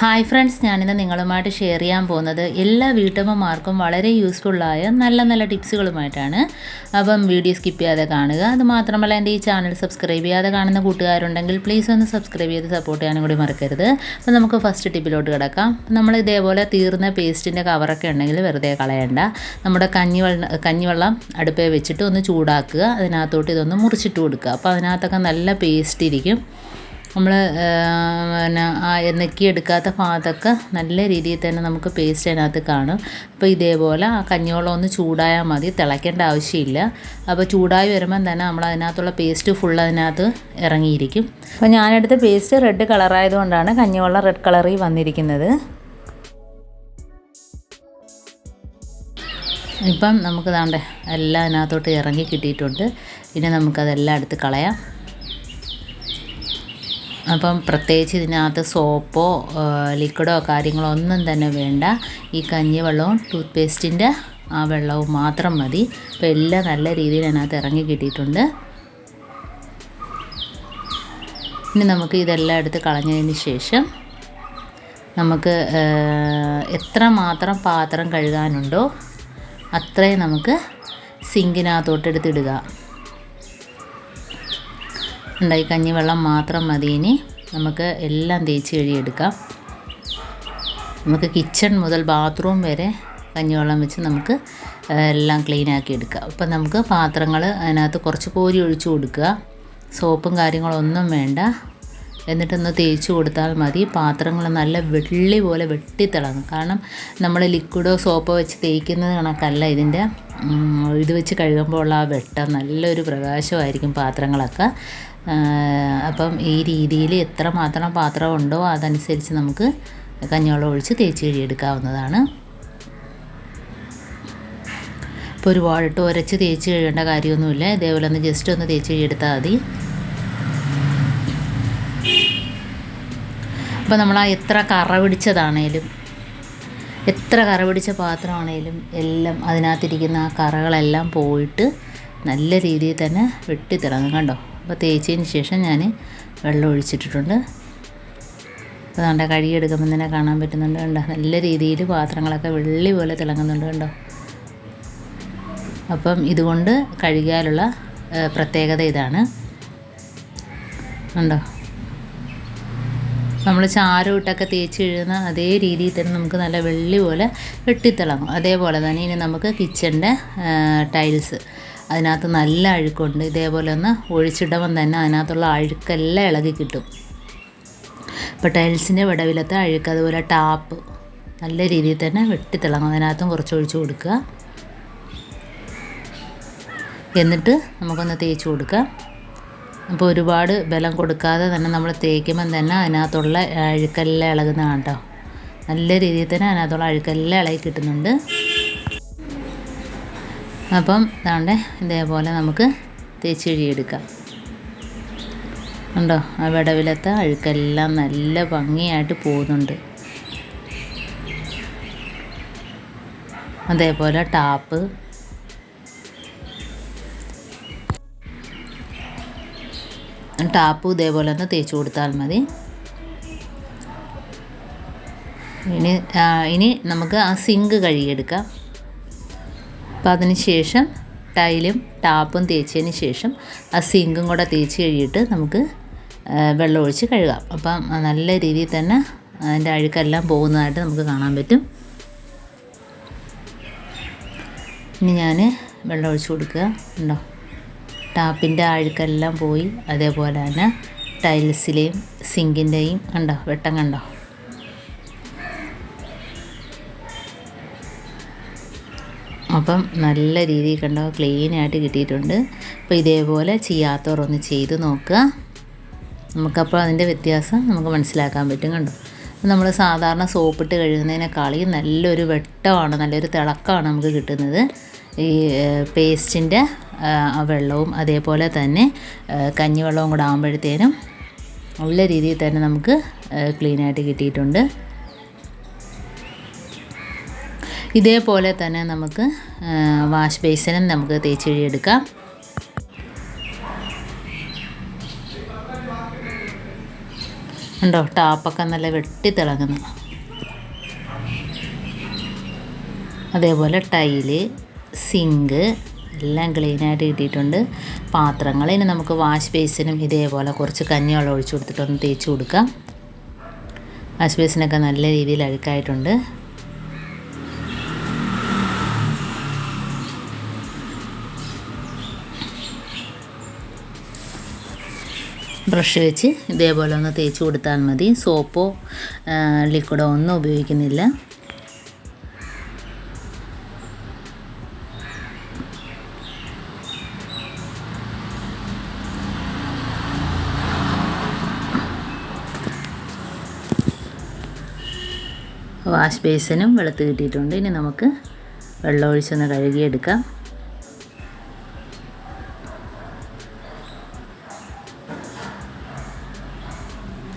Hi friends ഞാനിന്ന് നിങ്ങളുമായിട്ട് share ചെയ്യാൻ പോകുന്നത് എല്ലാ വീട്ടമ്മമാർക്കും വളരെ യൂസ്ഫുള്ളായ നല്ല നല്ല ടിപ്സുകളുമായിട്ടാണ് അപ്പം വീഡിയോ സ്കിപ്പ് ചെയ്യാതെ കാണുക. അതുമാത്രമല്ല എന്റെ ഈ ചാനൽ സബ്സ്ക്രൈബ് ചെയ്യാതെ കാണുന്ന കൂട്ടുകാരുണ്ടെങ്കിൽ പ്ലീസ് ഒന്ന് സബ്സ്ക്രൈബ് ചെയ്ത് സപ്പോർട്ട് ചെയ്യാനും കൂടി മറക്കരുത്. അപ്പോൾ നമുക്ക് ഫസ്റ്റ് ടിപ്പിലോട്ട് കിടക്കാം. നമ്മൾ ഇതേപോലെ തീർന്ന പേസ്റ്റിന്റെ കവറൊക്കെ ഉണ്ടെങ്കിൽ വെറുതെ കളയണ്ട. നമ്മുടെ കഞ്ഞിവെള്ളം കഞ്ഞിവെള്ളം അടുപ്പേ വെച്ചിട്ട് ഒന്ന് ചൂടാക്കുക. അതിനകത്തോട്ട് ഇതൊന്ന് മുറിച്ചിട്ട് കൊടുക്കുക. അപ്പോൾ അതിനകത്തൊക്കെ നല്ല പേസ്റ്റ് ഇരിക്കും. നമ്മൾ പിന്നെ ആ നെക്കിയെടുക്കാത്ത ഭാഗത്തൊക്കെ നല്ല രീതിയിൽ തന്നെ നമുക്ക് പേസ്റ്റ് അതിനകത്ത് കാണും. അപ്പോൾ ഇതേപോലെ ആ കഞ്ഞിവെള്ളം ഒന്ന് ചൂടായാൽ മതി തിളയ്ക്കേണ്ട ആവശ്യമില്ല. അപ്പോൾ ചൂടായി വരുമ്പം തന്നെ നമ്മൾ അതിനകത്തുള്ള പേസ്റ്റ് ഫുൾ അതിനകത്ത് ഇറങ്ങിയിരിക്കും. അപ്പോൾ ഞാനെടുത്ത പേസ്റ്റ് റെഡ് കളറായതുകൊണ്ടാണ് കഞ്ഞിവെള്ളം റെഡ് കളറിൽ വന്നിരിക്കുന്നത്. ഇപ്പം നമുക്ക് ദാണ്ടേ എല്ലാം അതിനകത്തോട്ട് ഇറങ്ങി കിട്ടിയിട്ടുണ്ട്. ഇനി നമുക്കതെല്ലാം എടുത്ത് കളയാം. അപ്പം പ്രത്യേകിച്ച് ഇതിനകത്ത് സോപ്പോ ലിക്വിഡോ കാര്യങ്ങളോ ഒന്നും തന്നെ വേണ്ട. ഈ കഞ്ഞിവെള്ളവും ടൂത്ത് പേസ്റ്റിന്റെ ആ വെള്ളവും മാത്രം മതി. അപ്പോൾ എല്ലാം നല്ല രീതിയിൽ അതിനകത്ത് ഇറങ്ങി കിട്ടിയിട്ടുണ്ട്. ഇനി നമുക്ക് ഇതെല്ലാം എടുത്ത് കളഞ്ഞതിന് ശേഷം നമുക്ക് എത്ര മാത്രം പാത്രം കഴുകാനുണ്ടോ അത്രയും നമുക്ക് സിങ്കിനകത്തോട്ട് എടുത്തിടുക ഉണ്ടായി കഞ്ഞിവെള്ളം മാത്രം മതി ഇനി. നമുക്ക് എല്ലാം തേച്ച് കഴുകിയെടുക്കാം. നമുക്ക് കിച്ചൺ മുതൽ ബാത്റൂം വരെ കഞ്ഞിവെള്ളം വെച്ച് നമുക്ക് എല്ലാം ക്ലീൻ ആക്കി എടുക്കാം. അപ്പം നമുക്ക് പാത്രങ്ങൾ അതിനകത്ത് കുറച്ച് കോരി ഒഴിച്ചു കൊടുക്കുക. സോപ്പും കാര്യങ്ങളൊന്നും വേണ്ട. എന്നിട്ടൊന്ന് തേച്ച് കൊടുത്താൽ മതി. പാത്രങ്ങൾ നല്ല വെള്ളി പോലെ വെട്ടിത്തിളങ്ങും കാരണം നമ്മൾ ലിക്വിഡോ സോപ്പോ വെച്ച് തേക്കുന്നത് കണക്കല്ല ഇതിന്റെ ഇത് വെച്ച് കഴുകുമ്പോൾ ഉള്ള ആ വെട്ടം. നല്ലൊരു പ്രകാശമായിരിക്കും പാത്രങ്ങളൊക്കെ. അപ്പം ഈ രീതിയിൽ എത്ര മാത്രം പാത്രം ഉണ്ടോ അതനുസരിച്ച് നമുക്ക് കഞ്ഞിവെള്ളം ഒഴിച്ച് തേച്ച് കഴുകിയെടുക്കാവുന്നതാണ്. ഇപ്പോൾ ഒരുപാടിട്ട് ഉരച്ച് തേച്ച് കഴുകേണ്ട കാര്യമൊന്നുമില്ല. ഇതേപോലെ ഒന്ന് ജസ്റ്റ് ഒന്ന് തേച്ച് കഴുകിയെടുത്താൽ മതി. അപ്പോൾ നമ്മൾ ആ എത്ര കറ പിടിച്ചതാണേലും എത്ര കറ പിടിച്ച പാത്രമാണേലും എല്ലാം അതിനകത്തിരിക്കുന്ന ആ കറകളെല്ലാം പോയിട്ട് നല്ല രീതിയിൽ തന്നെ വെട്ടിത്തിളങ്ങും കണ്ടോ? അപ്പോൾ തേച്ചതിന് ശേഷം ഞാൻ വെള്ളം ഒഴിച്ചിട്ടിട്ടുണ്ട്. അപ്പോൾ കണ്ട കഴുകിയെടുക്കുമ്പോൾ തന്നെ കാണാൻ പറ്റുന്നുണ്ട് കണ്ടോ? നല്ല രീതിയിൽ പാത്രങ്ങളൊക്കെ വെള്ളി പോലെ തിളങ്ങുന്നുണ്ട് കണ്ടോ? അപ്പം ഇതുകൊണ്ട് കഴുകിയാലുള്ള പ്രത്യേകത ഇതാണ്. ഉണ്ടോ നമ്മൾ ചാരം ഇട്ടൊക്കെ തേച്ച് കഴുകുന്ന അതേ രീതിയിൽ തന്നെ നമുക്ക് നല്ല വെള്ളി പോലെ വെട്ടിത്തിളങ്ങും. അതേപോലെ തന്നെ ഇനി നമുക്ക് കിച്ചന്റെ ടൈൽസ് അതിനകത്ത് നല്ല അഴുക്കുണ്ട്. ഇതേപോലെ ഒന്ന് ഒഴിച്ചിടുമ്പം തന്നെ അതിനകത്തുള്ള അഴുക്കെല്ലാം ഇളകി കിട്ടും. ഇപ്പോൾ ടൈൽസിന്റെ വിടവിലത്തെ അഴുക്ക് അതുപോലെ ടാപ്പ് നല്ല രീതിയിൽ തന്നെ വെട്ടിത്തിളങ്ങും. അതിനകത്തും കുറച്ച് ഒഴിച്ചു കൊടുക്കുക. എന്നിട്ട് നമുക്കൊന്ന് തേച്ച് കൊടുക്കാം അപ്പോൾ ഒരുപാട് ബലം കൊടുക്കാതെ തന്നെ നമ്മൾ തേക്കുമ്പം തന്നെ അതിനകത്തുള്ള അഴുക്കെല്ലാം ഇളകുന്നതാണ് കേട്ടോ നല്ല രീതിയിൽ തന്നെ അതിനകത്തുള്ള അഴുക്കെല്ലാം ഇളകി കിട്ടുന്നുണ്ട്. അപ്പം ഇതാണ്ട് ഇതേപോലെ നമുക്ക് തേച്ച് കഴുകിയെടുക്കാം ഉണ്ടോ ആ വിടവിലത്തെ അഴുക്കെല്ലാം നല്ല ഭംഗിയായിട്ട് പോകുന്നുണ്ട്. അതേപോലെ ടാപ്പ്. ടാപ്പ് ഇതേപോലെ ഒന്ന് തേച്ച് കൊടുത്താൽ മതി. ഇനി ഇനി നമുക്ക് ആ സിങ്ക് കഴുകിയെടുക്കാം. അപ്പോൾ അതിന് ശേഷം ടൈലും ടാപ്പും തേച്ചതിന് ശേഷം ആ സിങ്കും കൂടെ തേച്ച് കഴിയിട്ട് നമുക്ക് വെള്ളം ഒഴിച്ച് കഴുകാം. അപ്പം നല്ല രീതിയിൽ തന്നെ അതിന്റെ അഴുക്കെല്ലാം പോകുന്നതായിട്ട് നമുക്ക് കാണാൻ പറ്റും. ഇനി ഞാൻ വെള്ളം ഒഴിച്ച് കൊടുക്കുക. ഉണ്ടോ ടാപ്പിന്റെ അഴുക്കെല്ലാം പോയി. അതേപോലെ തന്നെ ടൈൽസിലെയും സിങ്കിന്റെയും കണ്ടോ? വെട്ടം കണ്ടോ? അപ്പം നല്ല രീതിയിൽ കണ്ടോ ക്ലീനായിട്ട് കിട്ടിയിട്ടുണ്ട്. അപ്പോൾ ഇതേപോലെ ചെയ്യാത്തവർ ഒന്ന് ചെയ്ത് നോക്കുക. നമുക്കപ്പോൾ അതിന്റെ വ്യത്യാസം നമുക്ക് മനസ്സിലാക്കാൻ പറ്റും കണ്ടോ. നമ്മൾ സാധാരണ സോപ്പിട്ട് കഴുകുന്നതിനേക്കാളും നല്ലൊരു വെട്ടമാണ് നല്ലൊരു തിളക്കമാണ് നമുക്ക് കിട്ടുന്നത്. ഈ പേസ്റ്റിന്റെ വെള്ളവും അതേപോലെ തന്നെ കഞ്ഞിവെള്ളവും കൂടെ ആകുമ്പോഴത്തേനും നല്ല രീതിയിൽ തന്നെ നമുക്ക് ക്ലീനായിട്ട് കിട്ടിയിട്ടുണ്ട്. ഇതേപോലെ തന്നെ നമുക്ക് വാഷ് ബേസിനും നമുക്ക് തേച്ച് കഴുകിയെടുക്കാം ഉണ്ടോ? ടാപ്പൊക്കെ നല്ല വെട്ടി തിളങ്ങുന്നു അതേപോലെ ടൈൽ സിങ്ക് എല്ലാം ക്ലീനായിട്ട് കിട്ടിയിട്ടുണ്ട്. പാത്രങ്ങൾ ഇനി നമുക്ക് വാഷ് ബേസിനും ഇതേപോലെ കുറച്ച് കഞ്ഞിവെള്ളം ഒഴിച്ചു കൊടുത്തിട്ടൊന്ന് തേച്ച് കൊടുക്കാം. വാഷ് ബേസിനൊക്കെ നല്ല രീതിയിൽ അഴുക്കായിട്ടുണ്ട്. ബ്രഷ് വെച്ച് ഇതേപോലെ ഒന്ന് തേച്ച് കൊടുത്താൽ മതി. സോപ്പോ ലിക്വിഡോ ഒന്നും ഉപയോഗിക്കുന്നില്ല. വാഷ് ബേസിനും വെളുത്ത് കിട്ടിയിട്ടുണ്ട്. ഇനി നമുക്ക് വെള്ളം ഒഴിച്ചൊന്ന് കഴുകിയെടുക്കാം.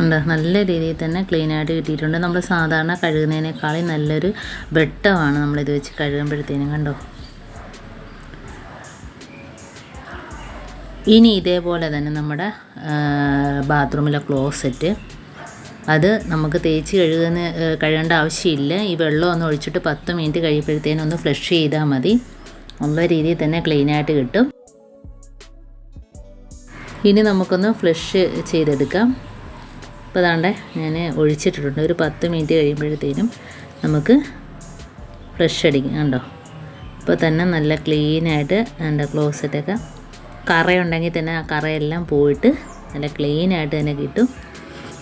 ഉണ്ട്. നല്ല രീതിയിൽ തന്നെ ക്ലീൻ ആയിട്ട് കിട്ടിയിട്ടുണ്ട്. നമ്മൾ സാധാരണ കഴുകുന്നതിനേക്കാളും നല്ലൊരു വെട്ടമാണ് നമ്മളിത് വെച്ച് കഴുകുമ്പോഴത്തേനും കണ്ടോ? ഇനി ഇതേപോലെ തന്നെ നമ്മുടെ ബാത്റൂമിലെ ക്ലോസറ്റ്. അത് നമുക്ക് തേച്ച് കഴുകുന്ന കഴുകേണ്ട ആവശ്യമില്ല. ഈ വെള്ളം ഒന്ന് ഒഴിച്ചിട്ട് പത്ത് മിനിറ്റ് കഴിയുമ്പോഴത്തേനും ഒന്ന് ഫ്ലഷ് ചെയ്താൽ മതി. നല്ല രീതിയിൽ തന്നെ ക്ലീൻ ആയിട്ട് കിട്ടും. ഇനി നമുക്കൊന്ന് ഫ്ലഷ് ചെയ്തെടുക്കാം. ഇപ്പോൾ അതാണ്ട് ഞാൻ ഒഴിച്ചിട്ടിട്ടുണ്ട്. ഒരു പത്ത് മിനിറ്റ് കഴിയുമ്പോഴത്തേനും നമുക്ക് ഫ്രഷ് അടിക്കും കണ്ടോ? ഇപ്പോൾ തന്നെ നല്ല ക്ലീനായിട്ട് എന്റെ ക്ലോസറ്റൊക്കെ കറയുണ്ടെങ്കിൽ തന്നെ ആ കറയെല്ലാം പോയിട്ട് നല്ല ക്ലീനായിട്ട് തന്നെ കിട്ടും.